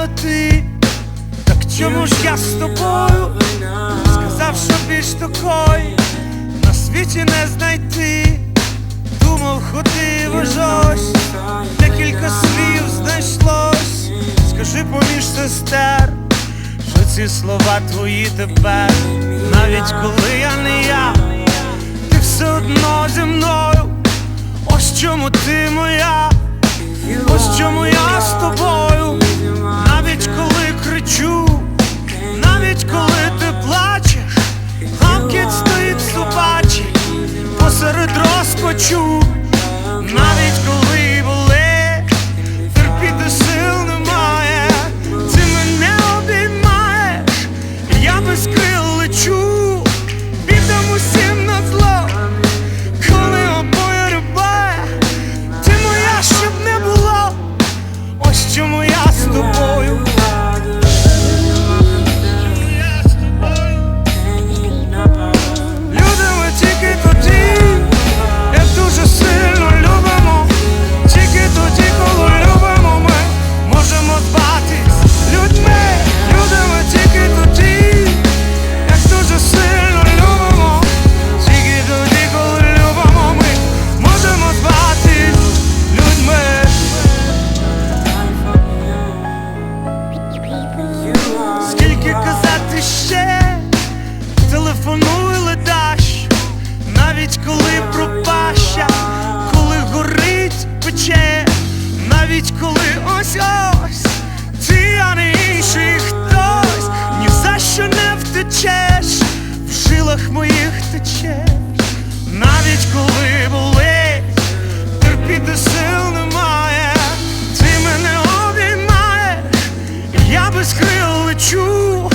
спитала ти, так чому ж я з тобою? Сказав, що більш такої на світі не знайти. Думав, ходив аж ось, декілька слів знайшлось. Скажи поміж сестер, що ці слова твої тепер, навіть коли я не я, ти все одно зі мною. Ось чому ти моя, ось чому я з тобою, посеред розпачу, ще телефонуй ледаш, навіть коли пропаща, коли горить пече, навіть коли ось ось ти, а не інший хтось, ні за що не втечеш, в жилах моїх течеш, навіть коли болить, терпіти сил немає, ти мене обіймаєш, я без крил лечу.